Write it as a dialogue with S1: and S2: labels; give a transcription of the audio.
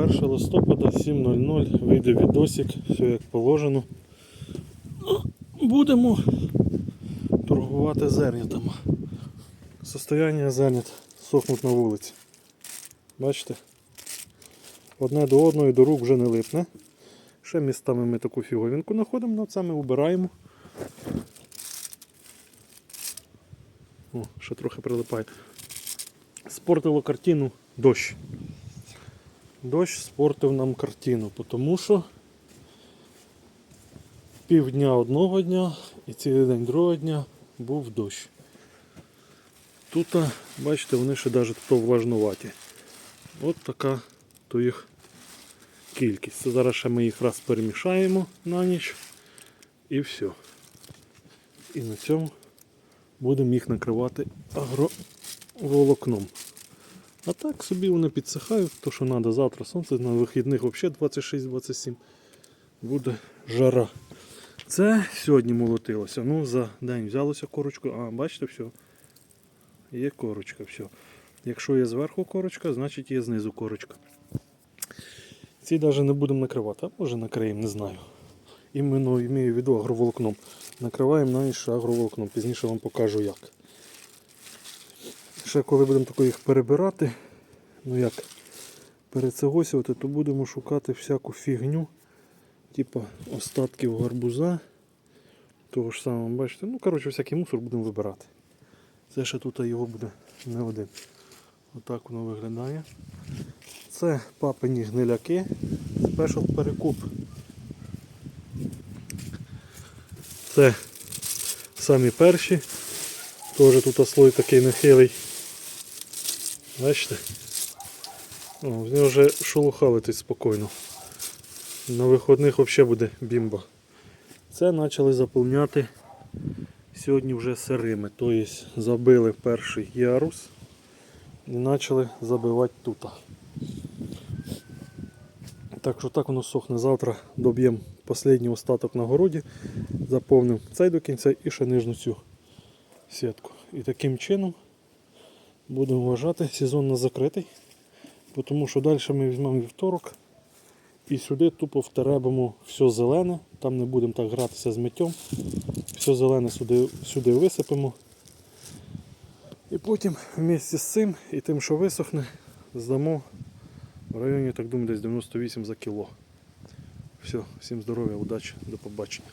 S1: 1 листопада 7.00 вийде відосик, все як положено. Ну, Будемо торгувати зернятами. Состояння зернят сохнуть на вулиці. Бачите? Одне до одної до рук вже не липне. Ще містами ми таку фіговінку знаходимо, але це ми убираємо. О, ще трохи прилипає. Спортило картину дощ. Дощ спортив нам картину, тому що півдня одного дня і цілий день другого дня був дощ. Тут, бачите, вони ще навіть влажнуваті. От така то їх кількість. Зараз ще ми їх раз перемішаємо на ніч і все. І на цьому будемо їх накривати агроволокном. А так собі вони підсихають, то що треба завтра сонце, на вихідних взагалі 26-27 буде жара. Це сьогодні молотилося. Ну, за день взялося корочку, а бачите, все. Є корочка, все. Якщо є зверху корочка, значить є знизу корочка. Ці навіть не будемо накривати, а може накриємо, не знаю. Іменно імею в виду агроволокном. Накриваємо навіть ще агроволокном, пізніше вам покажу як. Ще коли будемо тако їх перебирати, ну як перецегосювати, то будемо шукати всяку фігню, типу остатків гарбуза. Того ж самого, бачите, ну коротше всякий мусор будемо вибирати. Це ще тут його буде не один. Отак воно виглядає. Це папині гниляки, спешл перекуп. Це самі перші. Теж тут слой такий нехилий. Бачите? О, в нього вже шелуха летить спокійно. На виходних взагалі буде бімба. Це почали заповняти сьогодні вже сирими. Тобто забили перший ярус і почали забивати тут. Так що так воно сохне. Завтра доб'ємо останній остаток на городі, заповнимо цей до кінця і ще нижню цю сітку. І таким чином будемо вважати сезон на закритий, тому що далі ми візьмемо вівторок і сюди тупо втеребимо все зелене, там не будемо так гратися з миттям, все зелене сюди, сюди висипемо. І потім вместе з цим і тим, що висохне, здамо в районі, так думаю, десь 98 за кіло. Все, всім здоров'я, удачі, до побачення.